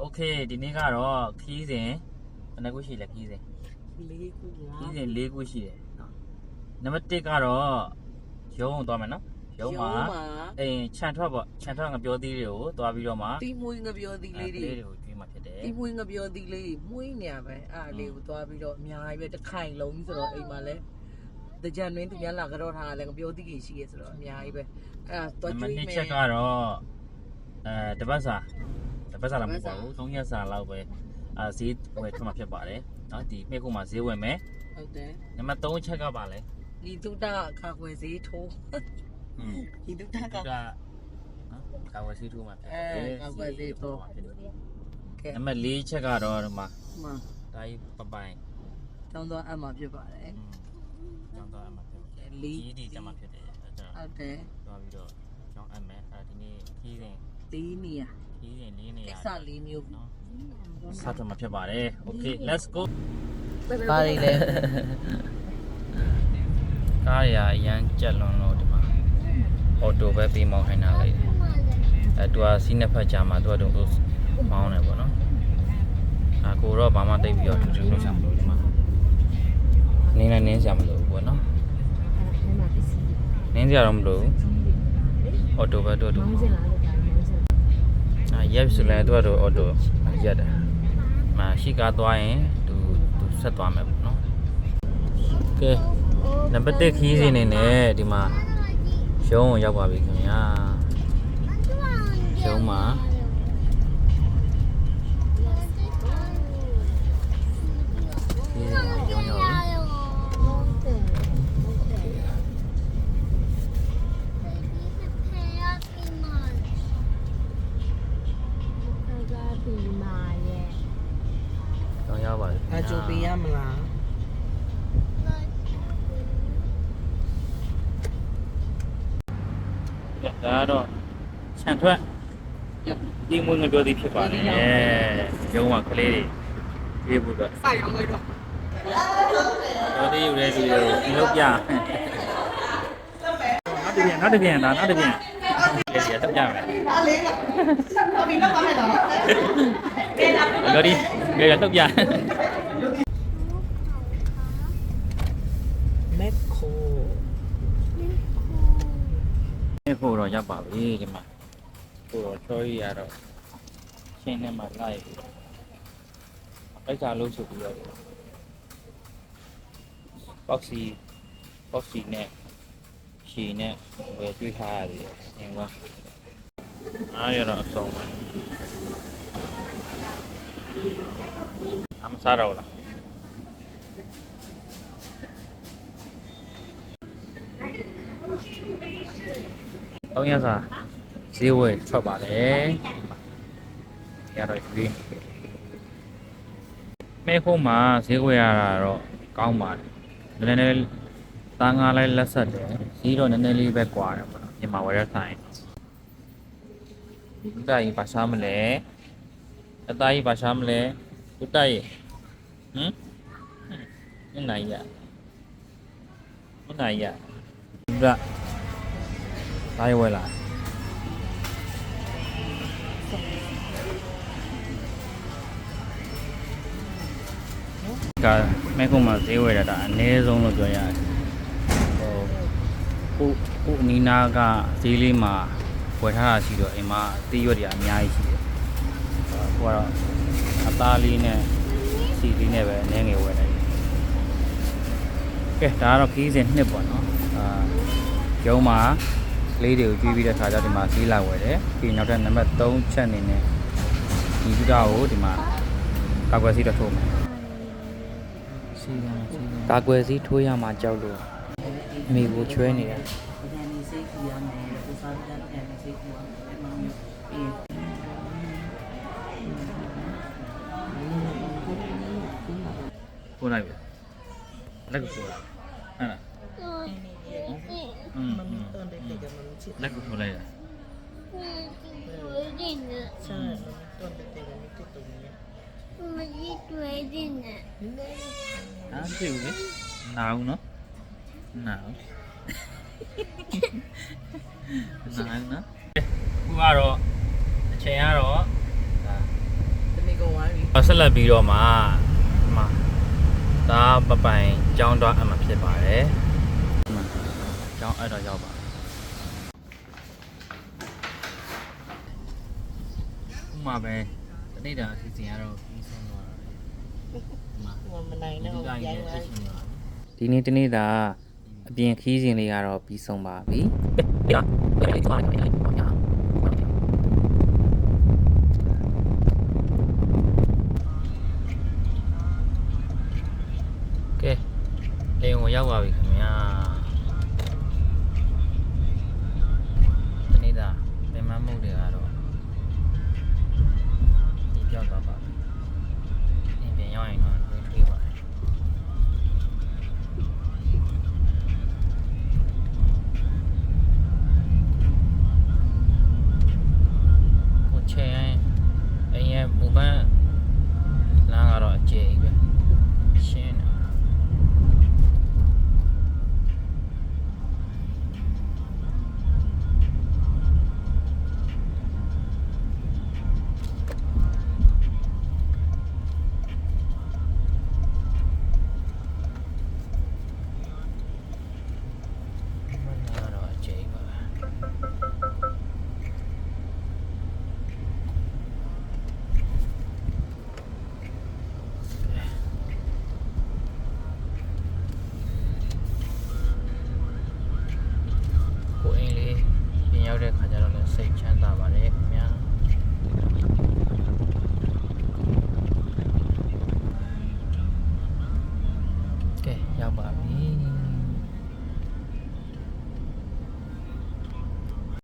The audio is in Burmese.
โอเคဒီနေ့ကတော့ခီးစဉ်ဘယ်နှခုရှိလဲခီးစဉ် လေးခု ခီး လား စဉ်၄ခုရှိတယ်နော်နံပါတ်1ကတော့ရုံးကိုသွားမယ်နော်ရုံးမှာအိမ်ခြံထွက်ပေါ့ခြံထွက်ငပြောသီးတွေကိုသွားပြီးတော့မှ တီမွေးငပြောသီးလေးတွေ တွေကိုကျွေးမှဖြစ်တယ် တီမွေးငပြောသီးလေးတွေမှုေးနေရပဲအားလေးကိုသွားပြီးတော့အများကြီးပဲတစ်ခိုင်လုံးဆိုတော့အိမ်မှာလဲတကြံတွင်းသူများလာကြောထားလဲငပြောသီးကြီးရှိရဆိုတော့အများကြီးပဲအဲ့ဒါသွား နံပါ ကျွေး တ် မယ် 2ချက်ကတော့အဲတပတ်စာ တစ်ပတ်စာလောက်မဟုတ်ပါဘူး၃ရက်စာလောက်ပဲအာဈေးဝယ်ထွက်မှာဖြစ်ပါတယ်နော်ဒီမြက်ခုမှာဈေးဝယ်မယ်ဟုတ်တယ်နံပါတ်3ချက်ကပါလဲဒီတုဒ္ဒခါခွေဈေးထိုးอืมဒီတုဒ္ဒခါခါခွေဈေးထိုးမှာဖြစ်တယ်အဲခါခွေဈေးထိုးနံပါတ်4ချက်ကတော့ဒီမှာမှန်ဒါကြီးပပိုင်ကျောင်းသားအမှဖြစ်ပါတယ်ကျောင်းသားအမှဖြစ်ပါတယ်၄ဒီကျမှဖြစ်တယ်ဟုတ်တယ်သွားပြီးတော့ကျောင်းအမှအဲဒီနေ့ခီးစဉ် ၄နေရာဒီရင်လေးနေရကိစ္စ၄မျိုးနော်စသမှာဖြစ်ပါတယ် okay let's go ကားတွေလည်းကားတွေကအရန်ကြက်လွန်လို့ဒီမှာအော်တိုပဲပြီးမောင်းခိုင်းတာလေအဲသူကစီးနှစ်ဖက်ကြာမှာသူကတို့မောင်းတယ်ပေါ့နော်အာကိုတော့ဘာမှတိတ်ပြီးတော့ထူးထူးလို့ရှာမလို့ဒီမှာနင်းလည်းနင်းရှာမလို့ပေါ့နော်နင်းစရာတော့မလို့အော်တိုပဲတော့တို့ ရက်ဆိုလဲသူကသူအော်တိုရက်တယ်မရှိကားသွားရင်သူသူဆက်သွားမယ်ပေါ့နော်ကဲနံပါတ်1ခီးစဉ်နေနဲ့ဒီမှာရုံးကိုရောက်ပါပြီခင်ဗျာရုံးမှာခီးစဉ်မှာရုံးရောက်ပြီရုံးရောက် ပါပြီခင်ဗျာအကြိုပေးရမလားဒါကတော့ခြံထွက်ဒီမွေးငပြောသည်ဖြစ်ပါတယ်ရုံးမှာကလေးတွေပြေးဖို့အတွက်စိုက်အောင်လိုက်တော့တော်သေးယူတဲ့သူတွေကိုဒီလောက်ပြနောက်တစ်ပြန်နောက်တစ်ပြန်ဒါနောက်တစ်ပြန်လေးစီတော့ပြမယ်အားလေးကဟုတ်ပြီတော့ပါမယ်တော့လော်ဒီ ကြရတော့ပြမက်ခိုနေဖို့တော့ရောက်ပါပြီဒီမှာကိုတော့ချောရီရတော့ရှင်းနေမှာလိုက်ပြီးတော့အိုက်စာလို့ဆိုပြီးတော့ဘောက်စီဘောက်စီနဲ့ရှီနဲ့ဝယ်တွေ့ထားရတယ်ငင်ကွာအားရတော့အဆုံးပဲ အမစားတော့လားသုံးရက်စာဈေးဝယ်ထွက်ပါလေရတော့ဒီမဲခုံးမှာဈေးဝယ်ရတာတော့ကောင်းပါတယ်နည်းနည်းသားငါလိုက်လက်ဆက်တယ်ဈေးတော့နည်းနည်းလေးပဲကွာတယ်ပေါ့နော်မြန်မာဝယ်ရဆိုင်ဒီကုတကြီးဘာရှားမလဲအသားကြီးဘာရှားမလဲ ကုတကြီးဟမ်ဟင်းနိုင်ရဟင်းနိုင်ရဒီကလာရွယ်လာကမဲခုံမှာဈေးဝယ်ရတာအနည်းဆုံးလို့ပြောရတယ်ဟိုခုခုအနီးနားကဈေးလေးမှာဝယ်ထားတာရှိတော့အိမ်မှာအသီးရွက်တွေအများကြီးရှိတယ်ဟိုကတော့ အသားလေးနဲ့စီလေးနဲ့ပဲအနည်းငယ်ဝယ်တယ်ကဲဒါကတော့ခီးစဉ်နှစ်ပေါ့နော်အာရုံးမှာကလေးတွေကိုကျွေးပြီးတဲ့ခါကျဒီမှာစီးလာဝယ်တယ်ပြီးနောက်ထပ်နံပါတ်3ချက်အနေနဲ့ဒီကုတာကိုဒီမှာကာကွယ်စီးတော့ထိုးမယ်စီးရမယ်စီးရမယ်ကာကွယ်စီးထိုးရမှာကြောက်လို့အမိကိုချွဲနေတ ထိုးလိုက်ပြီလက်ကိုထိုးလိုက်ဟဲ့လားอืม မမတွန်တဲ့ကမလို့ချစ် လက်ကိုထိုးလိုက်ရ ဆာတွန်တဲ့ကမတိတုံးနေ ဟာဖြစ်ဘူးလေနာအောင်နော်နာအောင်နာအောင်နော်ခုကတော့အချိန်ကတော့ဒါ ဆက်လက်ပြီးတော့မှဒီမှာ ဒါပပိုင်ကျောင်းတော့အမှဖြစ်ပါတယ်ဒီမှာကျောင်းအဲ့တော့ရောက်ပါဥမာပဲတနေ့တာအစီအစဉ်ကတော့ပြီးဆုံးသွားတာပဲဒီမှာမနိုင်တော့ရိုင်းသွားဒီနေ့တနေ့တာအပြင်ခီးစဉ်လေးကတော့ပြီးဆုံးပါပြီကဲအိမ်ကို ရောက်ပါပြီခင်